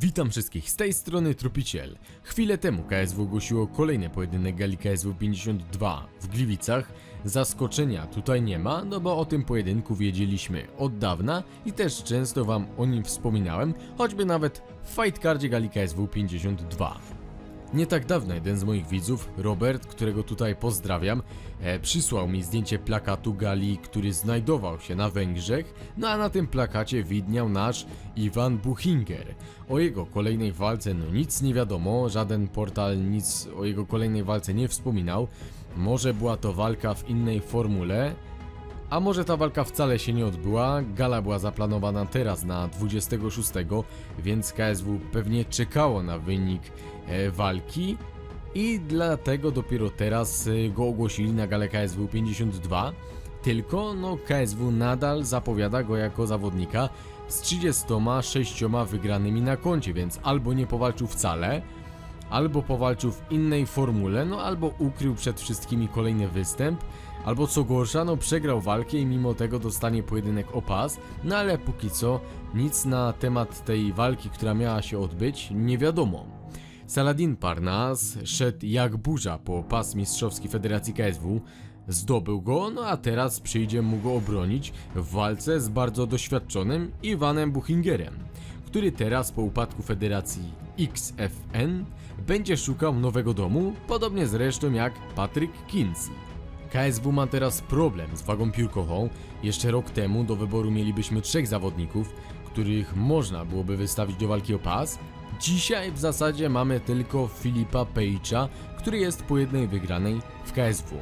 Witam wszystkich, z tej strony Trupiciel. Chwilę temu KSW ogłosiło kolejny pojedynek gali KSW 52 w Gliwicach. Zaskoczenia tutaj nie ma, no bo o tym pojedynku wiedzieliśmy od dawna i też często wam o nim wspominałem, choćby nawet w fightcardzie gali KSW 52. Nie tak dawno jeden z moich widzów, Robert, którego tutaj pozdrawiam, e, przysłał mi zdjęcie plakatu gali, który znajdował się na Węgrzech, no a na tym plakacie widniał nasz Iwan Buchinger. O jego kolejnej walce no nic nie wiadomo, żaden portal nic o jego kolejnej walce nie wspominał. Może była to walka w innej formule, a może ta walka wcale się nie odbyła? Gala była zaplanowana teraz na 26, więc KSW pewnie czekało na wynik e, walki i dlatego dopiero teraz e, go ogłosili na galę KSW 52. Tylko no KSW nadal zapowiada go jako zawodnika z 36 wygranymi na koncie, więc albo nie powalczył wcale, albo powalczył w innej formule, no albo ukrył przed wszystkimi kolejny występ, albo co gorsza, no przegrał walkę i mimo tego dostanie pojedynek o pas, no ale póki co nic na temat tej walki, która miała się odbyć, nie wiadomo. Saladin Parnas szedł jak burza po pas mistrzowski Federacji KSW, zdobył go, no a teraz przyjdzie mu go obronić w walce z bardzo doświadczonym Iwanem Buchingerem, który teraz po upadku Federacji XFN będzie szukał nowego domu, podobnie zresztą jak Patrick Kinsey. KSW ma teraz problem z wagą piórkową. Jeszcze rok temu do wyboru mielibyśmy trzech zawodników, których można byłoby wystawić do walki o pas. Dzisiaj w zasadzie mamy tylko Filipa Pejcza, który jest po jednej wygranej w KSW.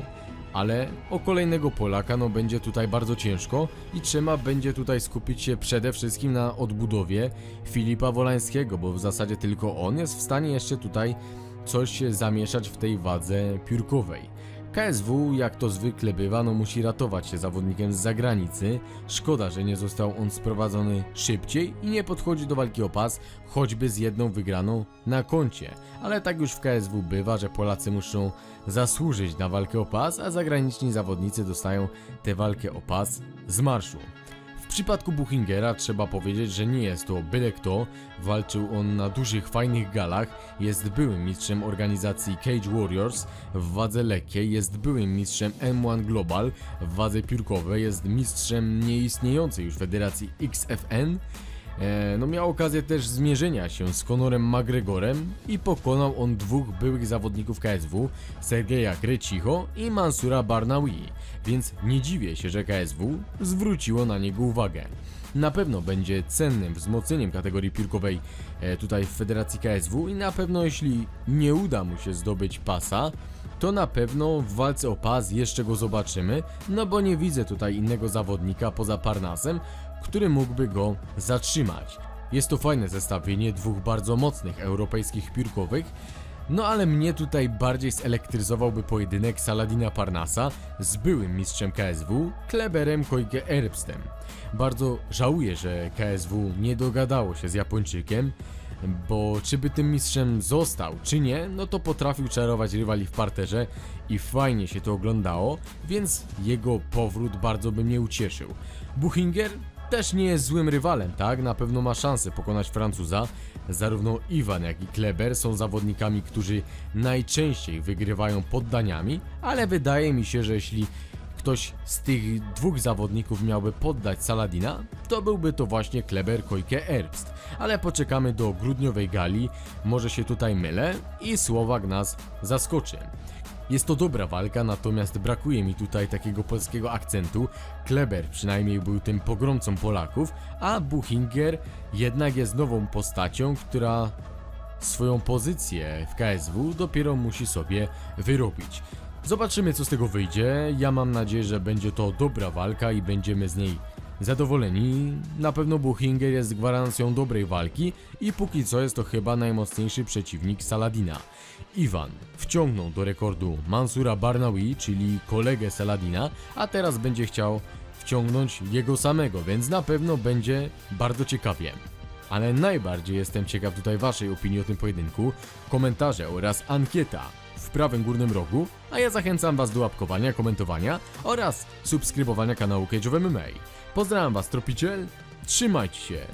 Ale o kolejnego Polaka no będzie tutaj bardzo ciężko i trzeba będzie tutaj skupić się przede wszystkim na odbudowie Filipa Wolańskiego, bo w zasadzie tylko on jest w stanie jeszcze tutaj coś zamieszać w tej wadze piórkowej. KSW, jak to zwykle bywa, no musi ratować się zawodnikiem z zagranicy. Szkoda, że nie został on sprowadzony szybciej i nie podchodzi do walki o pas, choćby z jedną wygraną na koncie. Ale tak już w KSW bywa, że Polacy muszą zasłużyć na walkę o pas, a zagraniczni zawodnicy dostają tę walkę o pas z marszu. Przypadku Buchingera trzeba powiedzieć, że nie jest to byle kto. Walczył on na dużych, fajnych galach, jest byłym mistrzem organizacji Cage Warriors w wadze lekkiej, jest byłym mistrzem M1 Global w wadze piórkowej, jest mistrzem nieistniejącej już federacji XFN. E, no miał okazję też zmierzenia się z Conorem McGregorem i pokonał on dwóch byłych zawodników KSW, Sergeja Grecicho i Mansura Barnawi, więc nie dziwię się, że KSW zwróciło na niego uwagę. Na pewno będzie cennym wzmocnieniem kategorii piórkowej e, tutaj w Federacji KSW i na pewno jeśli nie uda mu się zdobyć pasa, to na pewno w walce o pas jeszcze go zobaczymy, no bo nie widzę tutaj innego zawodnika poza Parnasem, który mógłby go zatrzymać. Jest to fajne zestawienie dwóch bardzo mocnych europejskich piórkowych, no ale mnie tutaj bardziej zelektryzowałby pojedynek Saladina Parnasa z byłym mistrzem KSW, Kleberem Koike Erbstem. Bardzo żałuję, że KSW nie dogadało się z Japończykiem, bo czy by tym mistrzem został, czy nie, no to potrafił czarować rywali w parterze i fajnie się to oglądało, więc jego powrót bardzo by mnie ucieszył. Buchinger też nie jest złym rywalem, tak? Na pewno ma szansę pokonać Francuza. Zarówno Iwan, jak i Kleber są zawodnikami, którzy najczęściej wygrywają poddaniami, ale wydaje mi się, że jeśli ktoś z tych dwóch zawodników miałby poddać Saladina, to byłby to właśnie Kleber Koike Erbst. Ale poczekamy do grudniowej gali, może się tutaj mylę i Słowak nas zaskoczy. Jest to dobra walka, natomiast brakuje mi tutaj takiego polskiego akcentu. Kleber przynajmniej był tym pogromcą Polaków, a Buchinger jednak jest nową postacią, która swoją pozycję w KSW dopiero musi sobie wyrobić. Zobaczymy co z tego wyjdzie. Ja mam nadzieję, że będzie to dobra walka i będziemy z niej zadowoleni. Na pewno Buchinger jest gwarancją dobrej walki i póki co jest to chyba najmocniejszy przeciwnik Saladina. Iwan wciągnął do rekordu Mansura Barnawi, czyli kolegę Saladina, a teraz będzie chciał wciągnąć jego samego, więc na pewno będzie bardzo ciekawie. Ale najbardziej jestem ciekaw tutaj waszej opinii o tym pojedynku, komentarze oraz ankieta w prawym górnym rogu, a ja zachęcam Was do łapkowania, komentowania oraz subskrybowania kanału Cage of MMA. Pozdrawiam Was, Tropiciel, trzymajcie się!